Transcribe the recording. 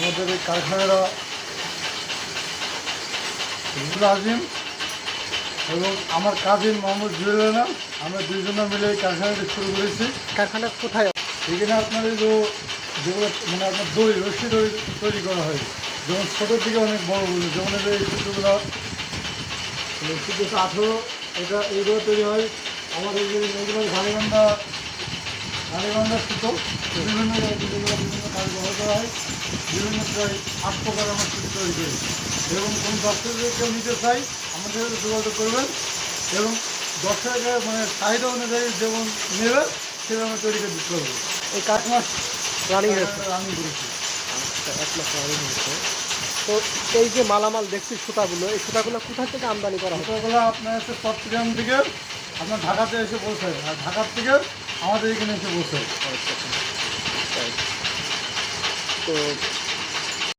আমাদের এই কারখানারা রুহুল আজিম এবং আমার কাজিন মোহাম্মদ জুয়েলানা আমরা দুইজনে মিলে এই কারখানাটি শুরু করেছি। কারখানা কোথায়? এখানে আপনার এই যেগুলো মানে আপনার দই রশ্মি দই তৈরি করা হয়। যেমন ছোটোর দিকে অনেক বড় বড় যেমন এই সুতোগুলো সুতো আঠেরো এটা এইগুলো তৈরি হয়। আমাদের যে এগুলো ঘাড়িবান্ধা ঘাড়িবান্ধা সুতো বিভিন্ন বিভিন্ন কাজ ব্যবহার করা হয়। বিভিন্ন প্রায় আট প্রকার আমার তৈরি করি এবং কোন দর্শকের কেউ নিতে চাই আমাদের সাথে যোগাযোগ করবেন। এবং দর্শকের মানে চাহিদা অনুযায়ী যেমন নেবে সেভাবে তৈরি করে দিতে পারব এই কারখানা রানিং হয়েছে। আমি করেছি। আচ্ছা এক মাস রানিং হয়েছে। তো এই যে মালামাল দেখছি সুতাগুলো এই সুতাগুলো কোথা থেকে আমদানি করা হয় ছোটোগুলো আপনার হচ্ছে চট্টগ্রাম থেকে আপনার ঢাকাতে এসে পৌঁছায়। আর ঢাকার থেকে আমাদের এখানে এসে পৌঁছায়। আচ্ছা, আচ্ছা। তো